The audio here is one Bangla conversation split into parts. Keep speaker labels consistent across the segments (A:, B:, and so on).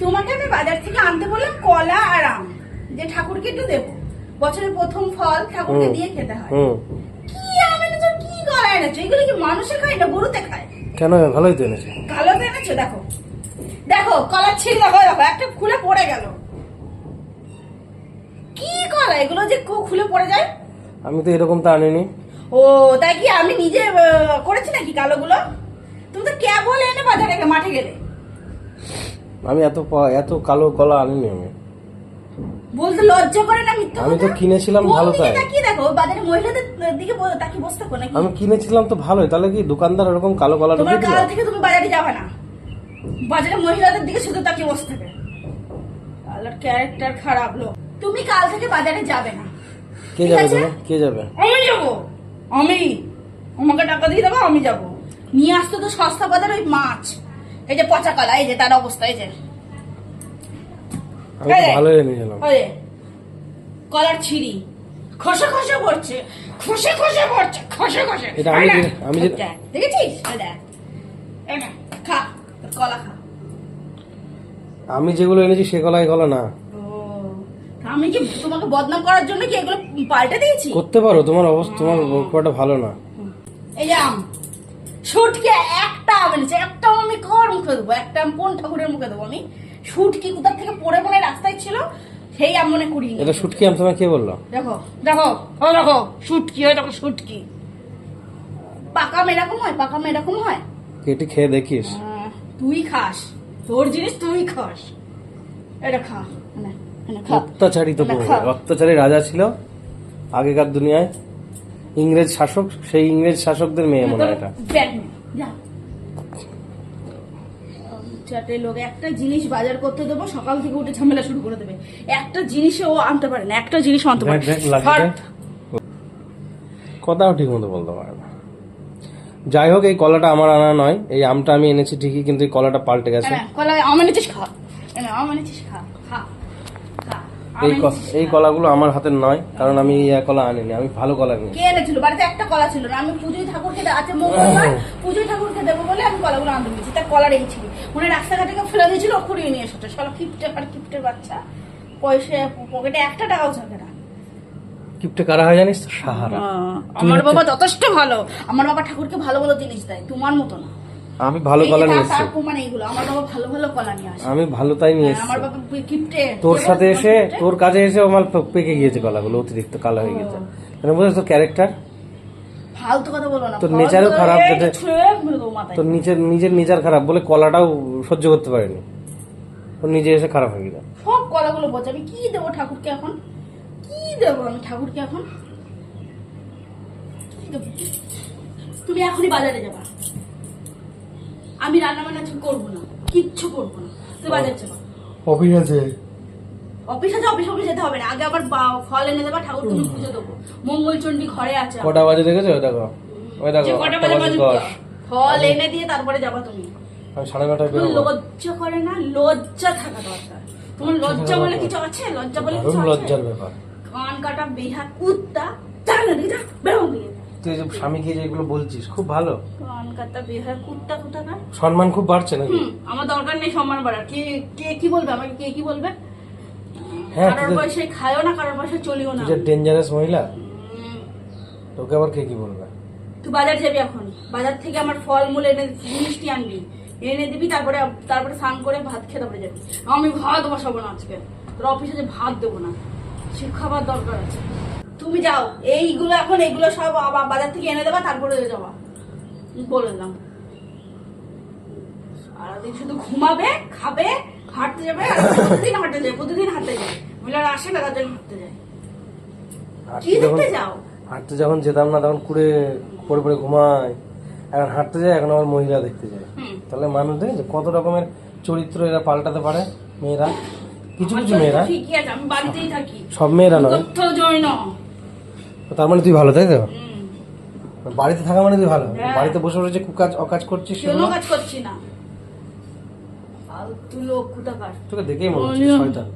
A: তোমাকে আমি বাজার থেকে আনতে বললাম কলা আর আম যে ঠাকুরকে একটু দেবো। বছরের প্রথম ফল ঠাকুরকে দিয়ে খেতে হয়। কি আম এনেছো? কি কলা এনেছো? এগুলো কি মানুষে খায় না গরুতে খায়?
B: কেন? ভালোই তো এনেছে।
A: কালো তো এনেছো? দেখো। দেখো কলার ছিঁড় দেখো দেখো একটা খুলে পড়ে গেল। কি কলা? এগুলো যে কো- খুলে পড়ে যায়?
B: আমি তো এরকম তো আনিনি।
A: ও তাই কি আমি নিজে করেছি নাকি কালোগুলো? তুমি তো কেবল এনে বাজারে মাঠে গেলে।
B: আমি এত এত কালো কলা আনিনি আমি।
A: বলতে লজ্জা করে না মিথ্যা
B: আমি তো কিনেছিলাম ভালো তাই।
A: তাকিয়ে দেখো বাজারে মহিলাদের দিকে তাকিয়ে বসে থাকো নাকি?
B: আমি কিনেছিলাম তো ভালোই তাহলে কি দোকানদার ওরকম কালো কলা
A: তোমার
B: ঢুকিয়ে দিল?
A: কাল থেকে তুমি বাজারে যাবে না। বাজারে মহিলাদের দিকে শুধু তাকিয়ে বসে থাকে। আল্লাহর ক্যারেক্টার খারাপ লোক। তুমি কাল থেকে বাজারে যাবে না।
B: কে যাবে কে যাবে?
A: আমি যাব। আমি। আমাকে টাকা দিয়ে দেবো আমি যাব। নিয়ে আসতো তো সস্তা বাজার ওই মাছ। এই যে পচা কলা এই যে তার অবস্থা এই যে। যে, কলার ছিঁড়ি। খসে খসে পড়ছে খসে খসে পড়ছে খসে খসে।
B: এটা আমি আমি
A: দেখেছিস? খা কলা খা।
B: আমি যেগুলো এনেছি সে কলা এই কলা না
A: আমি কি তোমাকে বদনাম করার জন্য কি এগুলো পাল্টে দিয়েছি?
B: করতে পারো তোমার অবস্থা তোমার খুব ভালো না।
A: এই যে আম। শুটকি একটা আম এনেছে একটা আমি কার মুখে দেবো একটা আম কোন ঠাকুরের মুখে দেবো আমি। শুটকি কোথা থেকে পড়ে পড়ে রাস্তায় ছিল সেই আম মনে করি
B: এটা শুটকি আম তোমার কে বলল?
A: দেখো দেখো ও দেখো শুটকি ওই দেখো শুটকি পাকা এরকম হয় পাকা এরকম হয়?
B: কেটে খেয়ে দেখিস।
A: আহ, তুই খাস তোর জিনিস তুই খাস। এটা খা
B: অত্যাচারী তো। অত্যাচারী রাজা ছিল আগেকার দুনিয়ায়। ইংরেজ শাসক সেই ইংরেজ শাসকদের মেয়ে মনে হয় এটা।
A: চারটে লোক একটা জিনিস বাজার করতে দেবো সকাল থেকে উঠে ঝামেলা শুরু করে দেবে। একটা জিনিসে ও আনতে পারে না একটা জিনিস আনতে পারে।
B: কথাও ঠিক মতো বলতে পারে না। যাই হোক এই কলাটা আমার আনা নয়। এই আমটা আমি এনেছি ঠিকই কিন্তু এই কলাটা পাল্টে গেছে।
A: কলা আম এনেছিস খা। এনে, আম এনেছিস খা খা খা।
B: এই এই কলাগুলো আমার হাতের নয় কারণ আমি এই কলা আনিনি আমি ভালো কলা নিই
A: কে এনেছিল? বাড়িতে একটা কলা ছিল না আমি পুজোই ঠাকুরকে আছে মঙ্গলবার পুজোই ঠাকুরকে দেবো বলে আমি কলাগুলো আনতে দিয়েছি তার কলার এই ছিল। মনে রাস্তাঘাটে কেউ ফেলে দিয়েছিল কুড়িয়ে নিয়ে এসেছে। সব কিপটে আর কিপটের বাচ্চা। পয়সা পকেটে একটা টাকাও থাকে না।
B: কিপটে কারা হয় জানিস তো? সাহারা।
A: আমার বাবা যথেষ্ট ভালো। আমার বাবা ঠাকুরকে ভালো ভালো জিনিস দেয় তোমার মতো না।
B: আমি ভালো কলা নিয়ে এসেছি।
A: তার প্রমাণ এইগুলো। আমার বাবা ভালো ভালো কলা নিয়ে আসে।
B: আমি ভালো তাই নিয়ে
A: হ্যাঁ, আমার
B: এসেছি
A: বাবা
B: তোর সাথে এসে তোর কাছে এসে আমার পেকে গিয়েছে কলাগুলো অতিরিক্ত কালো হয়ে গেছে মানে বুঝেছ তোর ক্যারেক্টার
A: ফালতু কথা বলো না
B: তোর
A: ফালতু
B: nature ও
A: কথা-
B: খারাপ। তোর নিজের নিজের নিজের খারাপ বলে কলাটাও সহ্য করতে পারেনি। তোর নিজে এসে খারাপ হয়ে গেছে
A: সব কলাগুলো বলছে। আমি কি দেবো ঠাকুরকে এখন? কি দেবো আমি ঠাকুরকে এখন? তুমি এখনই বাজারে যাবা। আমি রান্না বান্না কিছু করব না কিচ্ছু করব না। তুই বাজারে যাবা
B: অফিস আছে?
A: অফিস আছে অফিস অফিস যেতে হবে না। আগে আবার ফল এনে দেবা ঠাকুর তুমি পুজো দেবো। মঙ্গল চণ্ডী ঘরে আছে
B: কটা বাজে দেখেছ? দেখো। ওই দেখো
A: কটা বাজে
B: বাজে
A: ফল এনে দিয়ে তারপরে যাবা তুমি।
B: আমি সাড়ে নটায় বেরোবো।
A: লজ্জা করে না? লজ্জা থাকা দরকার। তোমার লজ্জা বলে কিছু আছে? লজ্জা বলে কিছু আছে?
B: লজ্জার ব্যাপার।
A: কান কাটা বেহা কুত্তা যা না যা বেরো দিয়ে
B: তুই যে স্বামীকে যেগুলো বলছিস খুব ভালো। সম্মান খুব বাড়ছে নাকি?
A: আমার দরকার নেই সম্মান বাড়ার। কে কে কি বলবে? আমাকে কে কি বলবে?
B: হ্যাঁ
A: কারোর পয়সায় খায়ও না কারোর পয়সায় চলিও না।
B: তুই যে ডেঞ্জারাস মহিলা তোকে আবার কে কি বলবে?
A: তুই বাজার যাবি এখন। বাজার থেকে আমার ফলমূল এনে মিষ্টি আনবি। এনে দিবি তারপরে তারপরে স্নান করে ভাত পারে যাবি। আমি ভাত বসাবো না আজকে। তোর অফিসে যে ভাত দেবো না সে খাবার দরকার আছে। তুমি যাও। এইগুলো এখন এগুলো সব বাজার থেকে এনে দেবা তারপরে যাবা। বলে দিলাম। সারাদিন শুধু ঘুমাবে খাবে হাঁটতে যাবে আর প্রতিদিন হাঁটতে যায় প্রতিদিন হাঁটতে যায়। মহিলারা আসে না তাদের হাঁটতে যায়। কি দেখতে যাও?
B: হাঁটতে যখন যেতাম না তখন কুড়ে পড়ে পড়ে ঘুমায় এখন হাঁটতে যায় এখন আবার মহিলা দেখতে যায়। তাহলে মানুষ দেখেছে কত রকমের চরিত্র এরা পাল্টাতে পারে মেয়েরা? কিছু
A: আমার
B: কিছু মেয়েরা।
A: ঠিকই আছে আমি বাড়িতেই থাকি।
B: সব মেয়েরা নয়। তার মানে তুই ভালো তাই তো? বাড়িতে থাকা মানে তুই ভালো?
A: হ্যাঁ।
B: বাড়িতে বসে বসে যে কুকাজ অকাজ করছিস সেগুলো?
A: কাজ করছি না। ফালতু লোক কোথাকার
B: তোকে দেখেই মনে হচ্ছে শয়তান।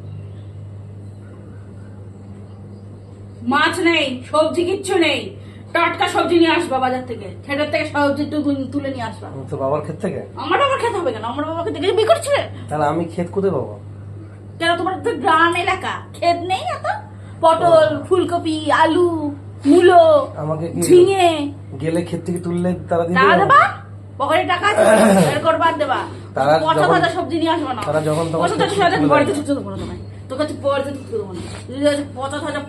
A: মাছ নেই সবজি কিচ্ছু নেই। টাটকা সবজি নিয়ে আসবা বাজার থেকে। খেটের থেকে সবজি তুলে নিয়ে আসবা।
B: তো বাবার ক্ষেত থেকে?
A: আমার বাবা খেতে হবে কেন? আমার বাবাকে দেখে বিয়ে করছে
B: তাহলে আমি ক্ষেত কোথায় পাবো?
A: কেন তোমার তো গ্রাম এলাকা। ক্ষেত নেই এত। পটল ফুলকপি আলু। মূলো
B: আমাকে
A: ঝিঙে।
B: গেলে ক্ষেত থেকে তুললে তারা?
A: দেবা? পকেটে টাকা আছে বের করবা দেবা।
B: তারা যখন-
A: পচা সবজি নিয়ে আসবা না।
B: তারা যখন তখন
A: সবজি বাড়িতে। ঢুকতে দেবো না তোমায়। দেবো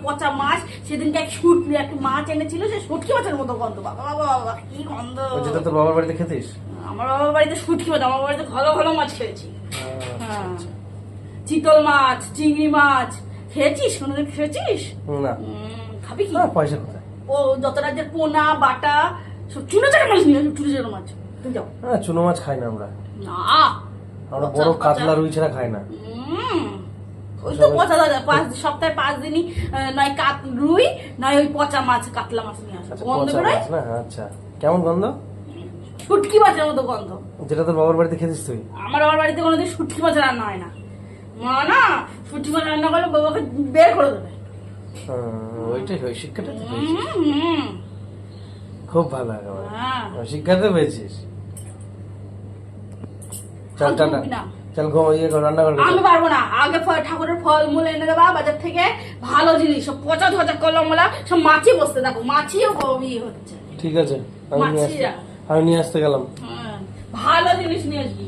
A: পচা মাছ সেদিনকে এক শুট একটা মাছ এনেছিল সে শুটকি মাছের মতো গন্ধ। বাবা বাবা বাবা কি গন্ধ।
B: ওই যেটা তোর বাবার বাড়িতে খেতিস?
A: আমার বাবার বাড়িতে শুটকি মাছ আমার বাড়িতে ভালো ভালো মাছ খেয়েছি।
B: আচ্ছা,
A: হ্যাঁ।
B: আচ্ছা।
A: চিতল মাছ চিংড়ি মাছ। খেয়েছিস? কোনোদিন খেয়েছিস?
B: না।
A: খাবি কি?
B: না, পয়সা কোথায়?
A: ও যত রাজ্যের পোনা বাটা চুনো চাটা মাছ নিয়ে চুনো চাটা মাছ। তুমি যাও।
B: হ্যাঁ চুনো মাছ খাই না আমরা।
A: না।
B: আমরা বড় কাতলা রুই ছাড়া খাই না।
A: ওই তো পচা দাদা পাঁচ সপ্তাহে পাঁচ দিনই নয় কাত রুই নয় ওই পচা মাছ কাতলা মাছ নিয়ে আসো
B: আচ্ছা
A: গন্ধ বেরোয়?
B: না? আচ্ছা। কেমন গন্ধ?
A: শুটকি মাছের মতো গন্ধ।
B: যেটা তোর বাবার বাড়িতে খেতিস তুই?
A: আমার বাবার বাড়িতে কোনোদিন শুটকি মাছ রান্না হয় না। মা না শুটকি মাছ রান্না করলে বাবাকে বের করে দেবে।
B: ওইটাই ওই শিক্ষাটা তো পেয়েছিস। খুব ভালো একেবারে।
A: হ্যাঁ।
B: ওই শিক্ষাতে পেয়েছিস। চল টাটা। চল ঘুম ইয়ে কর রান্না কর।
A: আমি পারব না। আগে ঠাকুরের ফল মূল এনে দেবা বাজার থেকে ভালো জিনিস সব পচা ধচা কলমলা সব মাছি বসতে দেখো মাছিও ইয়ে হচ্ছে।
B: ঠিক আছে আমি নিয়ে আসতে আমি নিয়ে আসতে গেলাম।
A: হ্যাঁ, ভালো জিনিস নিয়ে আসবি।